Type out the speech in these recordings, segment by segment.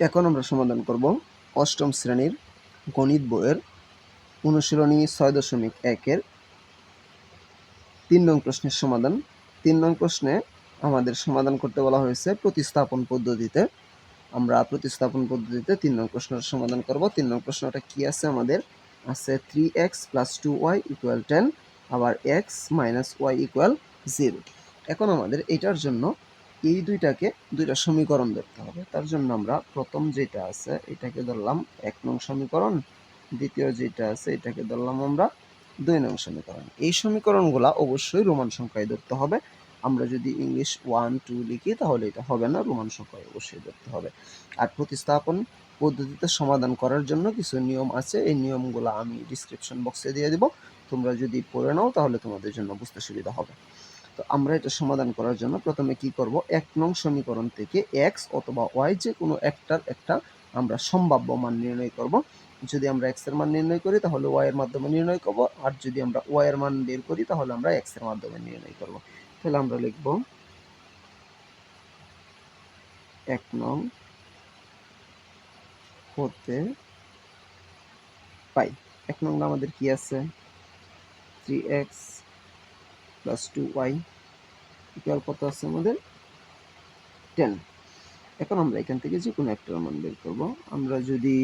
এখন আমরা সমাধান করব অষ্টম শ্রেণির গণিত বইয়ের অনুশীলনী ছয় দশমিক একের তিন নং প্রশ্নের সমাধান। তিন নং প্রশ্নে আমাদের সমাধান করতে বলা হয়েছে প্রতিস্থাপন পদ্ধতিতে। আমরা প্রতিস্থাপন পদ্ধতিতে তিন নং প্রশ্নের সমাধান করব। তিন নং প্রশ্নটা কি আছে আমাদের? আছে three x plus two y equal ten আবার x minus y equal zero এখন আমাদের এটার জন্য এই দুইটাকে দুইটা সমীকরণ ধরতে হবে। তার জন্য আমরা প্রথম যেটা আছে, এটাকে ধরলাম এক নং সমীকরণ। দ্বিতীয় যেটা আছে, এটাকে ধরলাম আমরা দুই নং সমীকরণ। এই সমীকরণগুলা অবশ্যই রোমান সংখ্যায় ধরতে হবে। আমরা যদি ইংলিশ ওয়ান, টু লিখি, তাহলে এটা হবে না, রোমান সংখ্যায় অবশ্যই ধরতে হবে। আর প্রতিস্থাপন পদ্ধতিতে সমাধান করার জন্য কিছু নিয়ম আছে। এই নিয়মগুলো আমি ডিসক্রিপশন বক্সে দিয়ে দিব। তোমরা যদি পড়ে নাও, তাহলে তোমাদের জন্য বুঝতে সুবিধা হবে। তো আমরা এটা সমাধান করার জন্য প্রথমে কি করব? এক নং সমীকরণ থেকে এক্স অথবা ওয়াই যে কোনো একটার একটা আমরা সম্ভাব্য মান নির্ণয় করব। যদি আমরা এক্সের মান নির্ণয় করি, তাহলে ওয়াই এর মাধ্যমে নির্ণয় করব। আর যদি আমরা ওয়াই এর মান বের করি, তাহলে আমরা এক্সের মাধ্যমে নির্ণয় করব। তাহলে আমরা লিখব এক নং হতে পাই। এক নং আমাদের কি আছে? Three x plus two y equal কত আছে আমাদের? টেন এখন আমরা এখান থেকে যে কোনো একটার মান বের করব। আমরা যদি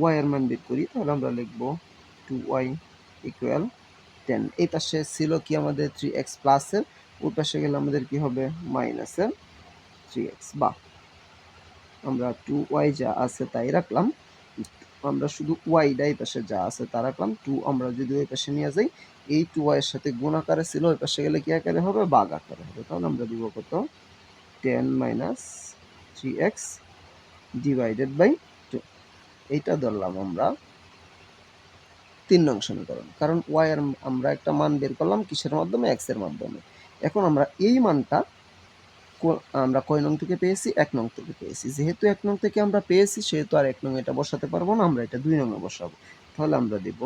ওয়াই এর মান বের করি, তাহলে আমরা লিখব টু ওয়াই ইকুয়াল টেন এই পাশে ছিল কি আমাদের থ্রি এক্স প্লাসের ওই পাশে গেলে আমাদের কি হবে? মাইনাসের থ্রি এক্স বা আমরা টু ওয়াই যা আছে তাই রাখলাম। আমরা শুধু ওয়াইটা এই পাশে যা আছে তা রাখলাম। টু আমরা যদি ওই পাশে নিয়ে যাই, এই টু ওয়াইয়ের সাথে গুণ আকারে ছিল, ওই পাশে গেলে কি আকারে হবে? বাঘ আকারে হবে। তাহলে আমরা দিব কত? Ten minus three x divided by two এইটা ধরলাম আমরা তিন নং সমীকরণ। কারণ ওয়াই এর আমরা একটা মান বের করলাম কিসের মাধ্যমে? এক্সের মাধ্যমে। এখন আমরা এই মানটা আমরা কয় নং থেকে পেয়েছি? এক নং থেকে পেয়েছি। যেহেতু এক নং থেকে আমরা পেয়েছি, সেহেতু আর এক নং এটা বসাতে পারব না, আমরা এটা দুই নঙে বসাবো। তাহলে আমরা দেব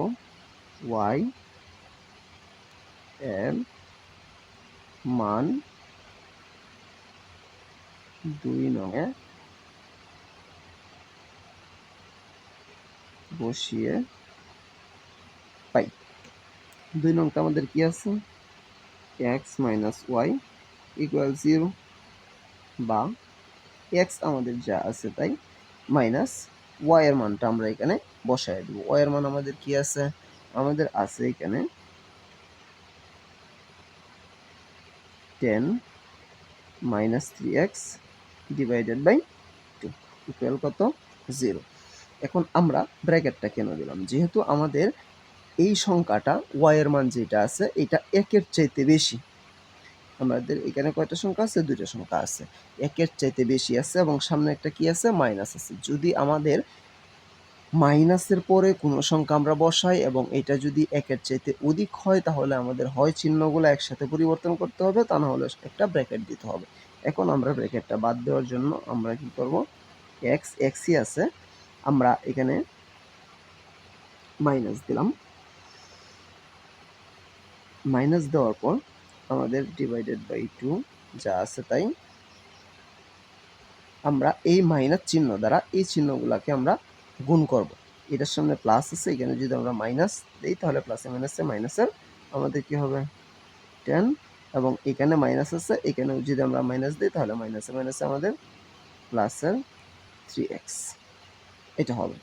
ওয়াই এর মান দুই নঙে বসিয়ে পাই। দুই নংটা আমাদের কি আছে? X minus y equal zero. বা এক্স আমাদের যা আছে তাই? মাইনাস ওয়াই এর মানটা আমরা এখানে বসায় দেবো। ওয়াই এর মান আমাদের কি আছে? আমাদের আছে এখানে ten minus three x divided by two equal কত? জিরো এখন আমরা ব্র্যাকেটটা কেন দিলাম? যেহেতু আমাদের এই সংখ্যাটা ওয়াই এর মান যেটা আছে, এটা একের চাইতে বেশি। আমাদের এখানে কয়টা সংখ্যা আছে? দুইটা সংখ্যা আছে। একের চাইতে বেশি আছে এবং সামনে একটা কি আছে? মাইনাস আছে। যদি আমাদের মাইনাসের পরে কোনো সংখ্যা আমরা বসাই এবং এটা যদি একের চাইতে অধিক হয়, তাহলে আমাদের হয় চিহ্নগুলো একসাথে পরিবর্তন করতে হবে। তা না হলে একটা ব্র্যাকেট দিতে হবে। এখন আমরা ব্র্যাকেটটা বাদ দেওয়ার জন্য আমরা কি করব? এক্স এক্সই আছে। আমরা এখানে মাইনাস দিলাম। মাইনাস দেওয়ার পর আমাদের ডিভাইডেড বাই টু যা আছে তাই আমরা এই মাইনাস চিহ্ন দ্বারা এই চিহ্নগুলোকে আমরা গুণ করব। এটার সামনে প্লাস আছে, এখানে যদি আমরা মাইনাস দিই, তাহলে প্লাসে মাইনাসে মাইনাসের আমাদের কি হবে? টেন এবং এখানে মাইনাস আছে, এখানে যদি আমরা মাইনাস দিই, তাহলে মাইনাসে মাইনাসে আমাদের প্লাসের থ্রি এক্স এটা হবে।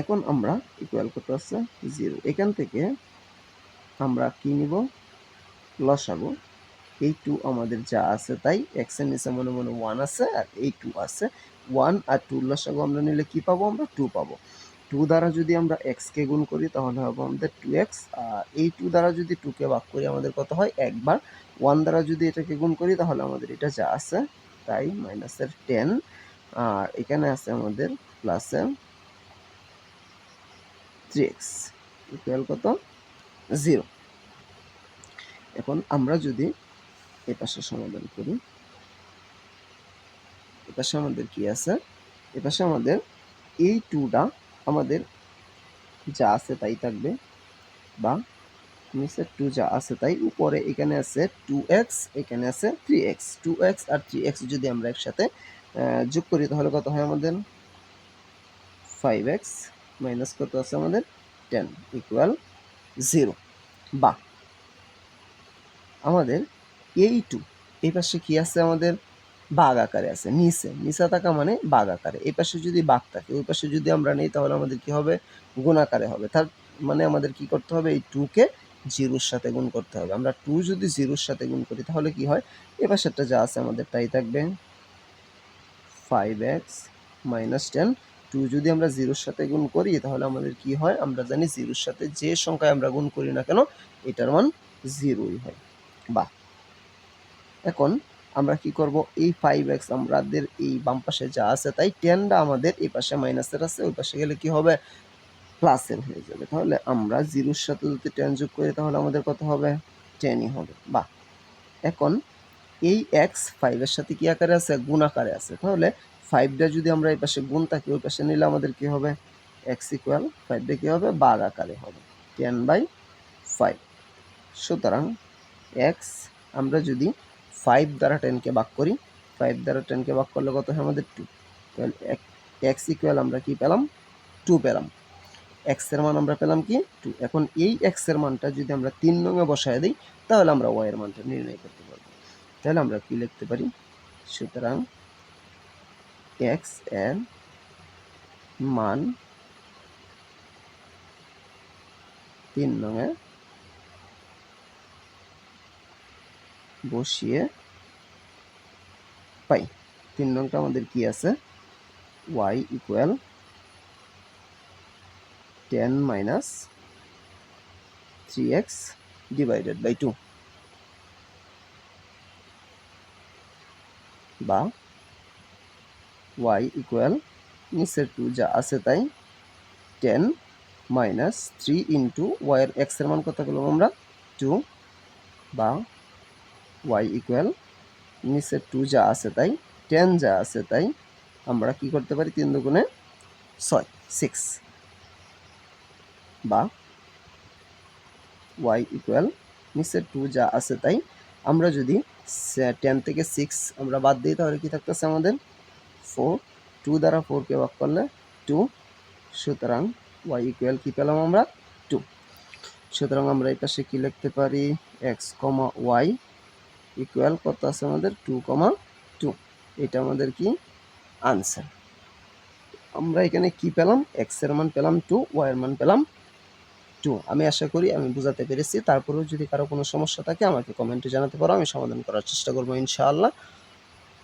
এখন আমরা ইকুয়াল করতে আছে? জিরো এখান থেকে আমরা কি নিব? লসাগু। এই টু আমাদের যা আছে তাই এক্সের নিচে মনে মনে ওয়ান আছে আর এই টু আছে। ওয়ান আর টু লসাগু আমরা নিলে কি পাবো আমরা? টু পাবো। টু দ্বারা যদি আমরা এক্স কে গুণ করি তাহলে হবে আমাদের টু এক্স আর এই টু দ্বারা যদি টু কে ভাগ করি আমাদের কত হয়? একবার। ওয়ান দ্বারা যদি এটাকে গুণ করি তাহলে আমাদের এটা যা আছে তাই মাইনাসের টেন আর এখানে আছে আমাদের প্লাসের থ্রি এক্স ইকুয়াল কত? জিরো এখন আমরা যদি এ সমাধান করি, এ পাশে আমাদের কি আছে? এ পাশে আমাদের এই টুটা আমাদের যা আছে তাই থাকবে, বা নিচে টু যা আছে তাই, উপরে এখানে আছে টু এক্স এখানে আছে থ্রি এক্স টু এক্স আর থ্রি এক্স যদি আমরা একসাথে যোগ করি তাহলে কত হয় আমাদের? ফাইভ এক্স মাইনাস কত আছে আমাদের? টেন ইকুয়াল জিরো বা আমাদের এই টু এই পাশে কি আছে আমাদের? বাঘ আকারে আছে, নিচে। নিচে থাকা মানে বাঘ আকারে। এই পাশে যদি বাঘ থাকে, ওই পাশে যদি আমরা নেই, তাহলে আমাদের কি হবে? গুণ আকারে হবে। তার মানে আমাদের কি করতে হবে? এই টুকে জিরোর সাথে গুণ করতে হবে। আমরা টু যদি জিরোর সাথে গুণ করি, তাহলে কি হয়? এ পাশেরটা যা আছে আমাদের, তাই থাকবে five x minus ten two যদি আমরা জিরোর সাথে গুণ করি, তাহলে আমাদের কি হয়? আমরা জানি জিরোর সাথে যে সংখ্যায় আমরা গুণ করি না কেন, এটার মান জিরোই হয়। বা এখন আমরা কি করব? এই ফাইভ এক্স আমাদের এই বাম পাশে যা আছে, তাই টেনটা আমাদের এই পাশে মাইনাসের আছে, ওই পাশে গেলে কি হবে? প্লাসের হয়ে যাবে। তাহলে আমরা জিরোর সাথে যদি টেন যোগ করি, তাহলে আমাদের কত হবে? টেনই হবে। বা এখন এই এক্স ফাইভের সাথে কি আকারে আছে? গুণ আকারে আছে। তাহলে ফাইভটা যদি আমরা এই পাশে গুণ থাকি, ওই পাশে নিলে আমাদের কি হবে? এক্স ইকুয়াল ফাইভটা কী হবে? বাঘ আকারে হবে। টেন বাই ফাইভ সুতরাং এক্স আমরা যদি ফাইভ দ্বারা টেনকে ভাগ করি ফাইভ দ্বারা টেনকে ভাগ করলে কত হয় আমাদের টু তাহলে এক্স ইকুয়াল আমরা কি পেলাম? টু পেলাম। এক্সের মান আমরা পেলাম কি? টু এখন এই এক্সের মানটা যদি আমরা তিন নঙে বসায় দিই, তাহলে আমরা ওয়াইয়ের মানটা নির্ণয় করতে পারব। তাহলে আমরা কি লিখতে পারি? সুতরাং এক্সের মান তিন নঙে বসিয়ে পাই। তিন নংটা আমাদের কি আছে? Y equal ten minus three x divided by two বা ওয়াই ইকুয়াল নিচের টু যা আছে তাই টেন মাইনাস থ্রি ইন্টু ওয়াইয়ের এক্সের মান কত পেলাম আমরা? টু বা ওয়াই ইকুয়াল নিচে টু যা আছে তাই টেন যা আছে তাই আমরা কি করতে পারি? তিন দুগুণে ছয় সিক্স বা ওয়াই ইকুয়াল নিচে টু যা আছে তাই আমরা যদি টেন থেকে সিক্স আমরা বাদ দিই তাহলে কি থাকতেছে আমাদের? ফোর টু দ্বারা ফোরকে ভাগ করলে টু সুতরাং ওয়াই ইকুয়াল কি পেলাম আমরা? টু সুতরাং আমরা এই পাশে কি লিখতে পারি? এক্স কমা ওয়াই ইকুয়াল কত আছে আমাদের? টু কমা টু এটা আমাদের কি? আনসার আমরা এখানে কি পেলাম? এক্সের মান পেলাম টু ওয়াই এর মান পেলাম টু আমি আশা করি আমি বুঝাতে পেরেছি। তারপরেও যদি কারও কোনো সমস্যা থাকে আমাকে কমেন্টে জানাতে পারো, আমি সমাধান করার চেষ্টা করব ইনশাআল্লাহ।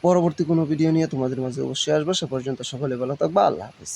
পরবর্তী কোনো ভিডিও নিয়ে তোমাদের মাঝে অবশ্যই আসব। সে পর্যন্ত সকলে ভালো থাকবা। আল্লাহ হাফিজ।